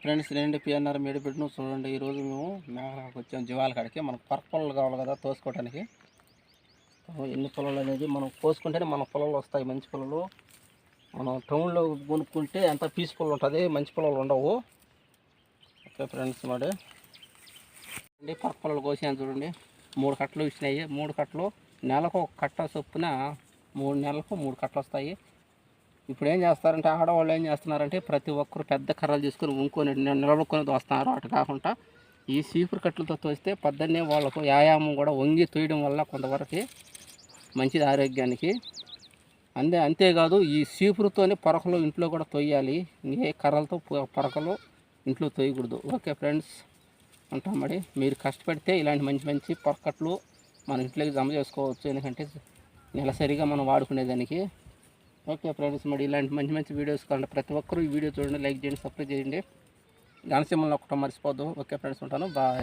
Friends రెండు PNR మేడిపెట్టును చూడండి. ఈరోజు మేము మేఘాలకు వచ్చాం. జీవాల కాడికి. మనకు పర్పల్ కావాలి కదా తోసుకోవడానికి ఎన్ని పొలాలు అనేది మనం కోసుకుంటేనే మన పొలాలు వస్తాయి. మంచి పొలాలు. మనం టౌన్లో కొనుక్కుంటే అంత పీస్ఫుల్ ఉంటుంది? మంచి పొలాలు ఉండవు. ఓకే ఫ్రెండ్స్ మరి. అండి పరక కోసాను చూడండి. మూడు కట్టలు ఇచ్చినాయి. మూడు కట్టలు నెలకు ఒక కట్ట చొప్పున మూడు నెలలకు మూడు కట్టలు వస్తాయి. ఇప్పుడు ఏం చేస్తారంటే ఆడవాళ్ళు ఏం చేస్తున్నారంటే ప్రతి ఒక్కరు పెద్ద కర్రలు తీసుకొని ఉంకొని నిలబడుకొని తోస్తున్నారు అటు కాకుండా. ఈ సీపురు కట్టలతో తోస్తే పొద్దున్నే వాళ్ళకు వ్యాయామం కూడా వంగి తోయడం వల్ల కొంతవరకు మంచిది ఆరోగ్యానికి. అంతే అంతేకాదు ఈ సీపురుతోనే పొరకలు ఇంట్లో కూడా తొయ్యాలి ఇంకే కర్రలతో పొరకలు ఇంట్లో తొయ్యకూడదు ఓకే ఫ్రెండ్స్ ఉంటాం మరి. మీరు కష్టపడితే ఇలాంటి మంచి మంచి పొరకట్లు మన ఇంట్లోకి జమ చేసుకోవచ్చు. ఎందుకంటే నెలసరిగా మనం వాడుకునేదానికి ఓకే ఫ్రెండ్స్ మరి ఇలాంటి మంచి మంచి వీడియోస్ కావాలంటే ప్రతి ఒక్కరూ ఈ వీడియో చూడండి లైక్ చేయండి సబ్స్క్రైబ్ చేయండి. గణసింహంలో ఒకటో మర్చిపోద్దు. ఓకే ఫ్రెండ్స్ ఉంటాను. బాయ్